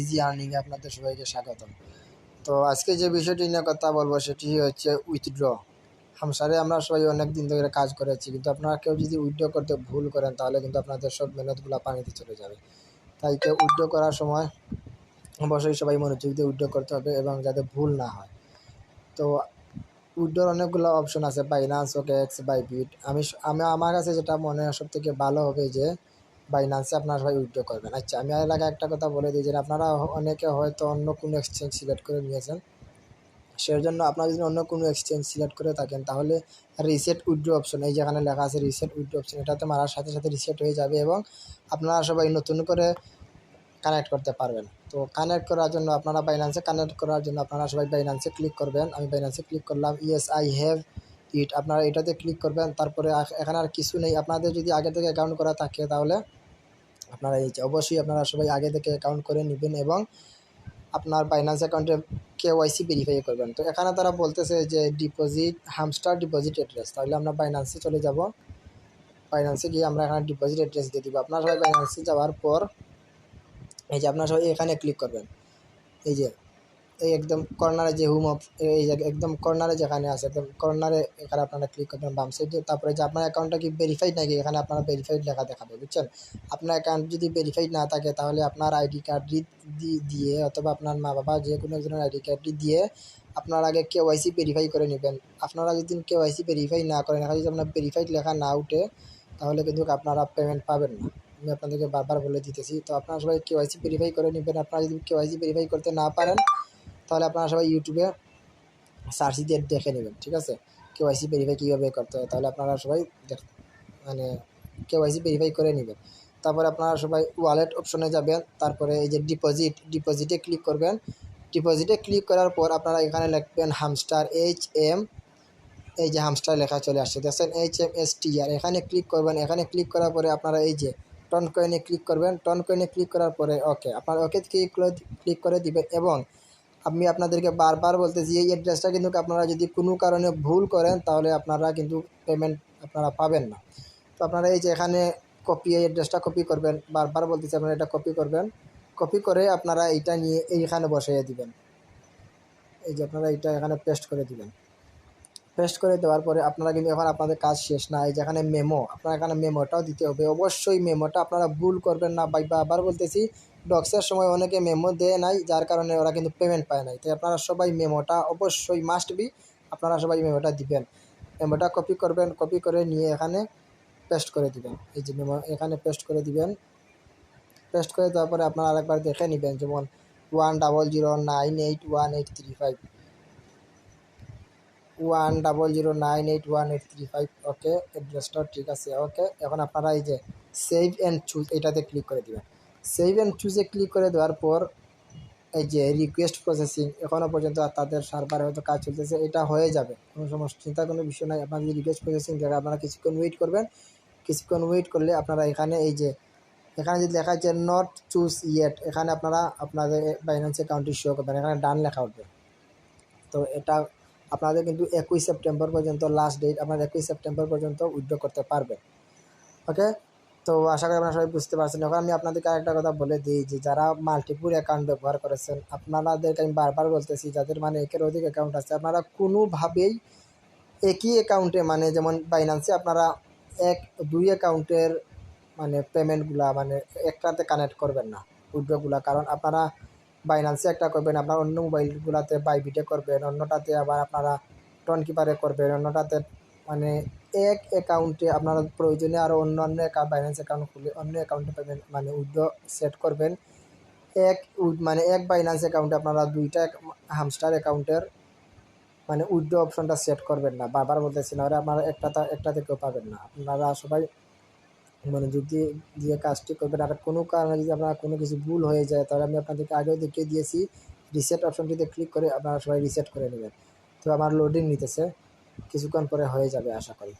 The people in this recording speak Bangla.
ইজি আর্নিং এ আপনাদের সবাইকে স্বাগত তো আজকে যে বিষয়টি নিয়ে কথা বলব সেটি হচ্ছে উইথড্র হামসারে আমরা সবাই অনেক দিন ধরে কাজ করেছি, কিন্তু আপনারা কেউ যদি উইথড্র করতে ভুল করেন, তাহলে কিন্তু আপনাদের সব মেহনতগুলো পানিতে চলে যাবে। তাই কেউ উইথড্র করার সময় অবশ্যই সবাই মনোযোগ দিয়ে উইথড্র করতে হবে এবং যাতে ভুল না হয়। তো উইথড্রর অনেকগুলো অপশন আছে বাইনান্স ওকেক্স বাইবিট আমি আমি, আমার কাছে যেটা মনে হয় সব থেকে ভালো হবে যে বাইনান্সে আপনারা সবাই উইথড্র করবেন। আচ্ছা আমি এর আগে একটা কথা বলে দিই যে আপনারা অনেকে হয়তো অন্য কোনো এক্সচেঞ্জ সিলেক্ট করে নিয়েছেন। সেই জন্য আপনারা যদি অন্য কোনো এক্সচেঞ্জ সিলেক্ট করে থাকেন, তাহলে রিসেট উইথড্র অপশন এই যেখানে লেখা আছে রিসেট উইথড্র অপশন এটাতে মারার সাথে সাথে রিসেট হয়ে যাবে এবং আপনারা সবাই নতুন করে কানেক্ট করতে পারবেন। তো কানেক্ট করার জন্য আপনারা বাইন্যান্সে কানেক্ট করার জন্য আপনারা সবাই বাইন্যান্সে ক্লিক করবেন। আমি বাইন্যান্সে ক্লিক করলাম ইয়েস আই হ্যাভ ইট আপনারা এটাতে ক্লিক করবেন, তারপরে এখানে আর কিছু নেই। আপনাদের যদি আগে থেকে অ্যাকাউন্ট করা থাকে, তাহলে আপনারা এই অবশ্যই আপনারা সবাই আগে থেকে অ্যাকাউন্ট করে নেবেন এবং আপনার বাইন্যান্স অ্যাকাউন্টে কেওয়াইসি ভেরিফাই করবেন। তো এখানে তারা বলতেছে যে ডিপোজিট হামস্টার ডিপোজিট অ্যাড্রেস তাহলে আমরা বাইন্যান্সে চলে যাব। বাইন্যান্সে গিয়ে আমরা এখানে ডিপোজিট অ্যাড্রেস দিয়ে দিব। আপনার সবাই বাইন্যান্সে যাওয়ার পর এই যে আপনারা সবাই এখানে ক্লিক করবেন। এই যে এই একদম কর্নারে যে হোম অফ এই একদম কর্নারে যেখানে আছে, একদম কর্নারে এখানে আপনারা ক্লিক করবেন বাম সাইডে তারপরে যে আপনার অ্যাকাউন্টটা কি ভেরিফাইড নাকি, এখানে আপনারা ভেরিফাইড লেখা দেখাবে, বুঝছেন? আপনার অ্যাকাউন্ট যদি ভেরিফাইড না থাকে, তাহলে আপনার আইডি কার্ড দিয়ে অথবা আপনার মা বাবা যে কোনো একজনের আইডি কার্ডটি দিয়ে আপনার আগে কে কেওয়াইসি ভেরিফাই করে নেবেন। আপনারা যদি কে কেওয়াইসি ভেরিফাই না করেন, এখানে যদি আপনার ভেরিফাইড লেখা না উঠে, তাহলে কিন্তু আপনারা পেমেন্ট পাবেন না। আমি আপনাদেরকে বারবার বলে দিতেছি। তো আপনারা সবাই কেওয়াইসি ভেরিফাই করে নেবেন। আপনারা যদি কেওয়াইসি ভেরিফাই করতে না পারেন তাহলে আপনারা সবাই ইউটিউবে সার্চ দিয়ে দেখে নেবেন, ঠিক আছে? কেওয়াইসি ভেরিফাই কীভাবে করতে হয়, তাহলে আপনারা সবাই মানে কেওয়াইসি ভেরিফাই করে নেবেন। তারপরে আপনারা সবাই ওয়ালেট অপশনে যাবেন, তারপরে এই যে ডিপোজিট ডিপোজিটে ক্লিক করবেন। ডিপোজিটে ক্লিক করার পর আপনারা এখানে লিখবেন হামস্টার এইচ এম এই যে হামস্টার লেখা চলে আসছে, দেখছেন? H M S T R এখানে ক্লিক করবেন, এখানে ক্লিক করার পরে আপনারা এই যে টন কয়েনে ক্লিক করবেন টন কয়েনে ক্লিক করার পরে ওকে আপনারা ওকে ক্লিক করে ক্লিক করে দিবেন এবং আমি আপনাদেরকে বারবার বলতেছি, এই অ্যাড্রেসটা কিন্তু আপনারা যদি কোনো কারণে ভুল করেন, তাহলে আপনারা কিন্তু পেমেন্ট আপনারা পাবেন না। তো আপনারা এই যে এখানে কপি এই অ্যাড্রেসটা কপি করবেন, বারবার বলতেছি আপনারা এটা কপি করবেন। কপি করে আপনারা এইটা নিয়ে এইখানে বসিয়ে দিবেন। এই যে আপনারা এটা এখানে পেস্ট করে দিবেন। পেস্ট করে দেওয়ার পরে আপনারা কিন্তু এখন আপনাদের কাজ শেষ না। এই যেখানে মেমো আপনারা এখানে মেমোটাও দিতে হবে। অবশ্যই মেমোটা আপনারা ভুল করবেন না বা আবার বলতেছি ডক্সের সময় অনেকে মেমো দেয় নাই, যার কারণে ওরা কিন্তু পেমেন্ট পায় নাই। তাই আপনারা সবাই মেমোটা অবশ্যই মাস্ট বি আপনারা সবাই মেমোটা দিবেন। মেমোটা কপি করবেন কপি করে নিয়ে এখানে পেস্ট করে দিবেন। এই যে মেমো এখানে পেস্ট করে দিবেন। পেস্ট করে দেওয়ার পরে আপনারা আরেকবার দেখে নেবেন। যেমন one double zero nine eight one eight three five one double zero nine eight one eight three five okay অ্যাড্রেসটাও ঠিক আছে ওকে এখন আপনারা এই যে সেভ অ্যান্ড চুজ এটাতে ক্লিক করে দেবেন। সেভ অ্যান্ড চুজে ক্লিক করে দেওয়ার পর এই যে রিকোয়েস্ট প্রসেসিং এখনও পর্যন্ত তাদের সার্ভারে হয়তো কাজ চলতেছে, এটা হয়ে যাবে। কোনো সমস্যা, চিন্তার কোনো বিষয় নাই। আপনার যদি রিকোয়েস্ট প্রসেসিং থাকে আপনারা কিছুক্ষণ ওয়েট করবেন। কিছুক্ষণ ওয়েট করলে আপনারা এখানে এই যে, এখানে যদি লেখা আছে নট চুজ ইয়েট এখানে আপনারা আপনাদের বাইন্যান্স অ্যাকাউন্টটি শো করবেন। এখানে ডান লেখা উঠবে। তো এটা আপনাদের কিন্তু একুশ সেপ্টেম্বর পর্যন্ত লাস্ট ডেট আপনারা একুশ সেপ্টেম্বর পর্যন্ত উইথড্র করতে পারবেন। ওকে তো আশা করি আপনারা সবাই বুঝতে পারছেন। এখন আমি আপনাদেরকে আরেকটা কথা বলে দিই যে, যারা মাল্টিপুল অ্যাকাউন্ট ব্যবহার করেছেন, আপনাদেরকে আমি বারবার বলতেছি, যাদের মানে একের অধিক অ্যাকাউন্ট আছে, আপনারা কোনোভাবেই একই অ্যাকাউন্টে মানে যেমন বাইন্যান্সে আপনারা এক, দুই অ্যাকাউন্টের মানে পেমেন্টগুলা মানে একটাতে কানেক্ট করবেন না উইথড্রগুলা কারণ আপনারা বাইন্যান্সে একটা করবেন, আপনার অন্য মোবাইলগুলোতে বাইবিটে করবেন, অন্যটাতে আবার আপনারা টন কিপারে করবেন, অন্যটাতে মানে এক অ্যাকাউন্টে আপনারা প্রয়োজনে আরও অন্য অন্য অ্যাকাউন্ট বাইন্যান্স অ্যাকাউন্ট খুলে অন্য অ্যাকাউন্টে পেমেন্ট মানে উইথড্র সেট করবেন। এক মানে এক বাইন্যান্স অ্যাকাউন্টে আপনারা দুইটা হামস্টার অ্যাকাউন্টের মানে উইথড্র অপশনটা সেট করবেন না, বারবার বলতেছি না আপনারা একটা একটা থেকেও পাবেন না। আপনারা সবাই মনোযোগ যদি দিয়ে কাজটি করবেন আর কোনো কারণে যদি আপনার কোনো কিছু ভুল হয়ে যায়, তাহলে আমি আপনাদেরকে আগেও দেখিয়ে দিয়েছি। রিসেট অপশনটিতে ক্লিক করে আপনারা সবাই রিসেট করে নেবেন। তো আমার লোডিং নিতেছে। কিছুক্ষণ পরে হয়ে যাবে আশা করি।